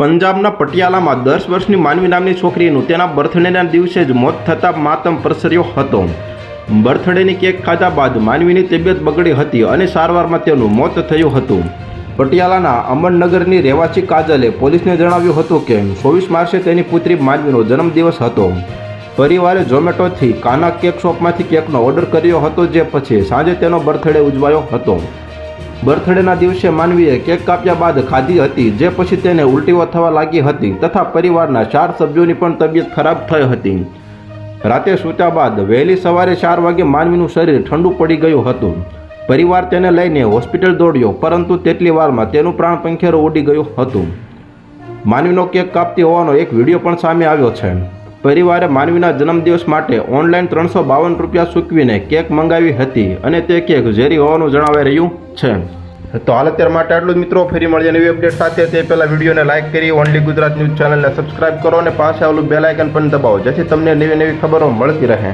પંજાબના પટિયાલામાં દસ વર્ષની માનવી નામની છોકરીનું તેના બર્થડેના દિવસે જ મોત થતાં માતમ પ્રસર્યો હતો. બર્થડેની કેક ખાધા બાદ માનવીની તબિયત બગડી હતી અને સારવારમાં તેનું મોત થયું હતું. પટિયાલાના અમરનગરની રહેવાસી કાજલે પોલીસને જણાવ્યું હતું કે, ચોવીસ માર્ચે તેની પુત્રી માનવીનો જન્મદિવસ હતો. પરિવારે ઝોમેટોથી કાના કેક શોપમાંથી કેકનો ઓર્ડર કર્યો હતો, જે પછી સાંજે તેનો બર્થડે ઉજવાયો હતો. બર્થડેના દિવસે માનવીએ કેક કાપ્યા બાદ ખાધી હતી, જે પછી તેને ઉલટીઓ થવા લાગી હતી તથા પરિવારના ચાર સભ્યોની પણ તબિયત ખરાબ થઈ હતી. રાતે સૂત્યા બાદ વહેલી સવારે ચાર વાગે માનવીનું શરીર ઠંડુ પડી ગયું હતું. પરિવાર તેને લઈને હોસ્પિટલ દોડ્યો, પરંતુ તેટલી વારમાં તેનું પ્રાણ પંખેરો ઉડી ગયું હતું. માનવીનો કેક કાપતી હોવાનો એક વીડિયો પણ સામે આવ્યો છે. પરિવારે માનવીના જન્મદિવસ માટે ઓનલાઈન ત્રણસો બાવન રૂપિયા ચૂકવીને કેક મંગાવી હતી અને તે કેક ઝેરી હોવાનું જણાવાઈ રહ્યું છે. તો હાલ અત્યાર માટે આટલું જ મિત્રો. ફરી મળીએ નવી અપડેટ સાથે. તે પહેલાં વિડીયોને લાઇક કરી ઓનલી ગુજરાત ન્યૂઝ ચેનલને સબસ્ક્રાઇબ કરો અને પાસે આવેલું બેલ આઇકન પણ દબાવો, જેથી તમને નવી નવી ખબરો મળતી રહે.